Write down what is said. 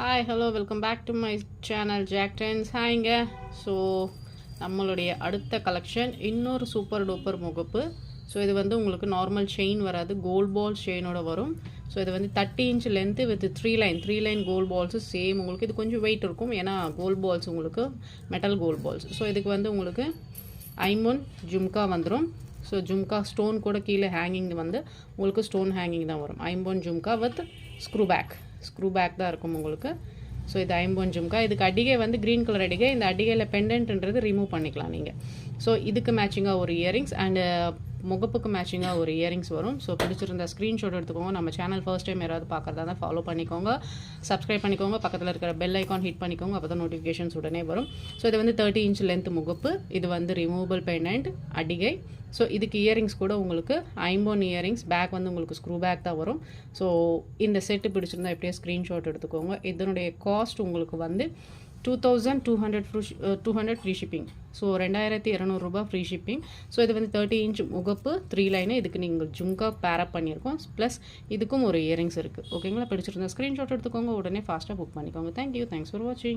Hi hello welcome back to my channel jack டென்ஸ் ஹாய்ங்க so நம்மளுடைய அடுத்த கலெக்ஷன் இன்னொரு சூப்பர் டூப்பர் முகப்பு. ஸோ இது வந்து உங்களுக்கு நார்மல் செயின் வராது கோல்ட் பால் செயினோட வரும். ஸோ இது வந்து thirty inch length with three line three line gold balls same உங்களுக்கு. இது கொஞ்சம் வெயிட் இருக்கும் ஏன்னா கோல்ட் பால்ஸ் உங்களுக்கு மெட்டல் கோல்ட் பால்ஸ் ஸோ இதுக்கு வந்து உங்களுக்கு ஐமோன் ஜும்கா வந்துடும் ஸோ ஜும்கா ஸ்டோன் கூட கீழே ஹேங்கிங் வந்து உங்களுக்கு ஸ்டோன் ஹேங்கிங் தான் வரும். ஐம்பொன் jhumka with screw back screw back தான் இருக்கும் உங்களுக்கு. ஸோ இது ஐம்போன் இதுக்கு அடிகை வந்து க்ரீன் கலர் அடிகை. இந்த அடிகையில் பெண்டன்ட்ன்றது ரிமூவ் பண்ணிக்கலாம் நீங்கள் ஸோ இதுக்கு மேட்சிங்காக ஒரு இயரிங்ஸ் அண்டு முகப்புக்கு மேட்சிங்காக ஒரு இயரிங்ஸ் வரும். ஸோ பிடிச்சிருந்த ஸ்க்ரீன்ஷாட் எடுத்துக்கோங்க. நம்ம சேனல் ஃபர்ஸ்ட் டைம் யாராவது பார்க்குறதா தான் ஃபாலோ பண்ணிக்கோங்க. சப்ஸ்கிரைப் பண்ணிக்கோங்க. பக்கத்தில் இருக்கிற பெல் ஐக்கான் ஹிட் பண்ணிக்கோங்க. அப்போ தான் நோட்டிஃபிகேஷன்ஸ் உடனே வரும். ஸோ இது வந்து தேர்ட்டி இன்ச் லென்த் முகப்பு. இது வந்து ரிமூவபிள் பெண்டன்ட் அடிகை. ஸோ இதுக்கு இயரிங்ஸ் கூட உங்களுக்கு ஐம்போன் இயரிங்ஸ் பேக் வந்து உங்களுக்கு ஸ்க்ரூ பேக் தான் வரும். ஸோ இந்த செட்டு பிடிச்சிருந்தா எப்படியே ஸ்க்ரீன்ஷாட் எடுத்துக்கோங்க. இதனுடைய காஸ்ட் உங்களுக்கு வந்து two thousand two hundred ஃப்ரூ two hundred free shipping so ரெண்டாயிரத்தி இரநூறுபா ஃப்ரீ ஷிப்பிங் ஸோ இது வந்து தேர்ட்டி இன்ச் முகப்பு த்ரீ லைனு இதுக்கு நீங்கள் ஜும்கா பேரப் பண்ணியிருக்கோம். ப்ளஸ் இதுக்கும் ஒரு இயரிங்ஸ் இருக்குது ஓகேங்களா பிடிச்சிருந்தா ஸ்க்ரீன்ஷாட் எடுத்துக்கோங்க. உடனே ஃபாஸ்ட்டாக புக் பண்ணிக்கோங்க. தேங்க்யூ தேங்க்ஸ் ஃபார் வாட்சிங்